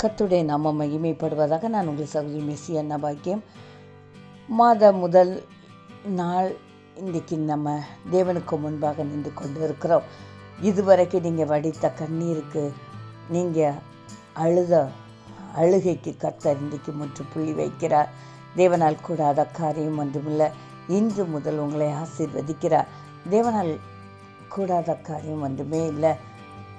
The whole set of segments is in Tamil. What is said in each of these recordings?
கத்துடைய நாம மகிமைப்படுவதாக நான் உங்கள் சகோதரி மெஸ்ஸி அண்ணா பாக்கியம். மாத முதல் நாள் இன்றைக்கி நம்ம தேவனுக்கு முன்பாக நின்று கொண்டு இருக்கிறோம் இதுவரைக்கும் நீங்கள் வடித்த கண்ணீருக்கு நீங்கள் அழுத அழுகைக்கு கத்தர் இன்றைக்கு முற்றுப்புள்ளி வைக்கிறார். தேவனால் கூடாத காரியம் ஒன்றுமில்லை. இன்று முதல் உங்களை ஆசீர்வதிக்கிறார். தேவனால் கூடாத காரியம் ஒன்றுமே இல்லை.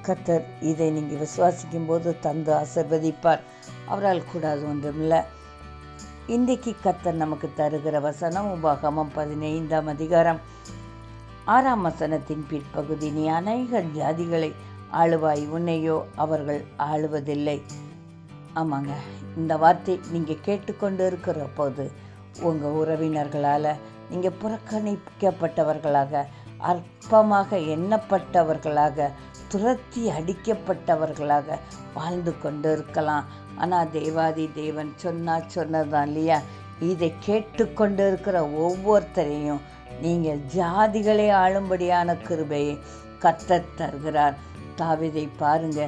கத்தர் இதை நீங்கள் விசுவாசிக்கும் போது தந்து ஆசிர்வதிப்பார். அவரால் கூடாது ஒன்றுமில்லை. இன்றைக்கு கத்தர் நமக்கு தருகிற வசனம் உபாகமம் பதினைந்தாம் அதிகாரம். ஆறாம் வசனத்தின் பிற்பகுதி நீ அநேக ஜாதிகளை ஆளுவாய் உன்னையோ அவர்கள் ஆளுவதில்லை. ஆமாங்க இந்த வார்த்தை நீங்கள் கேட்டுக்கொண்டு இருக்கிற போது உங்கள் உறவினர்களால் நீங்கள் புறக்கணிக்கப்பட்டவர்களாக அற்பமாக எண்ணப்பட்டவர்களாக துரத்தி அடிக்கப்பட்டவர்களாக வாழ்ந்து கொண்டு இருக்கலாம் ஆனால் தேவாதி தேவன் சொன்னா சொன்னதான் இல்லையா? இதை கேட்டுக்கொண்டு இருக்கிற ஒவ்வொருத்தரையும் நீங்கள் ஜாதிகளை ஆளும்படியான கிருபையை கத்தர் தருகிறார். தாவிதை பாருங்க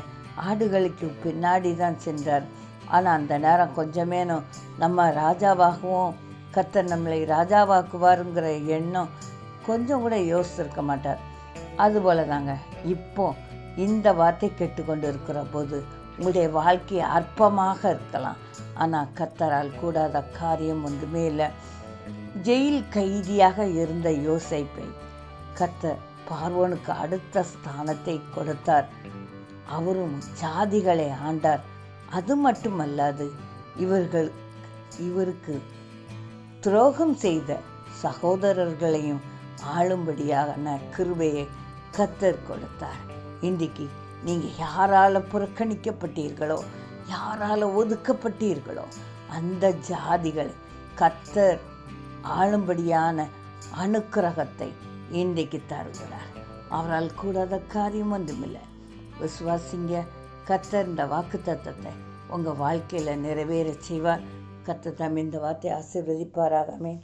ஆடுகளுக்கு பின்னாடி தான் சென்றார். ஆனால் அந்த நேரம் கொஞ்சமேனும் நம்ம ராஜாவாகவும் கத்தர் நம்மளை ராஜாவாக்குவாருங்கிற எண்ணம் கொஞ்சம் கூட யோசிச்சிருக்க மாட்டார். அதுபோல தாங்க இப்போது இந்த வார்த்தை கேட்டுக்கொண்டு இருக்கிற போது உங்களுடைய வாழ்க்கை அற்பமாக இருக்கலாம். ஆனால் கத்தரால் கூடாத காரியம் ஒன்றுமே இல்லை. ஜெயில் கைதியாக இருந்த யோசைப்பை கத்தர் பார்வோனுக்கு அடுத்த ஸ்தானத்தை கொடுத்தார். அவரும் சாதிகளை ஆண்டார். அது மட்டுமல்லாது இவர்கள் இவருக்கு துரோகம் செய்த சகோதரர்களையும் ஆளும்படியான கிருபையை கத்தர் கொடுத்தார். இன்றைக்கு நீங்கள் யாரால் புறக்கணிக்கப்பட்டீர்களோ யாரால் ஒதுக்கப்பட்டீர்களோ அந்த ஜாதிகளை கத்தர் ஆளும்படியான அனுக்கிரகத்தை இன்றைக்கு தருகிறார். அவரால் கூடாத காரியம் ஒன்றுமில்லை. விசுவாசிங்க கத்தர் இந்த வாக்கு தத்தத்தை உங்கள் வாழ்க்கையில் நிறைவேற செய்வார். கத்த தம் இந்த வார்த்தை ஆசீர்வதிப்பாராகமே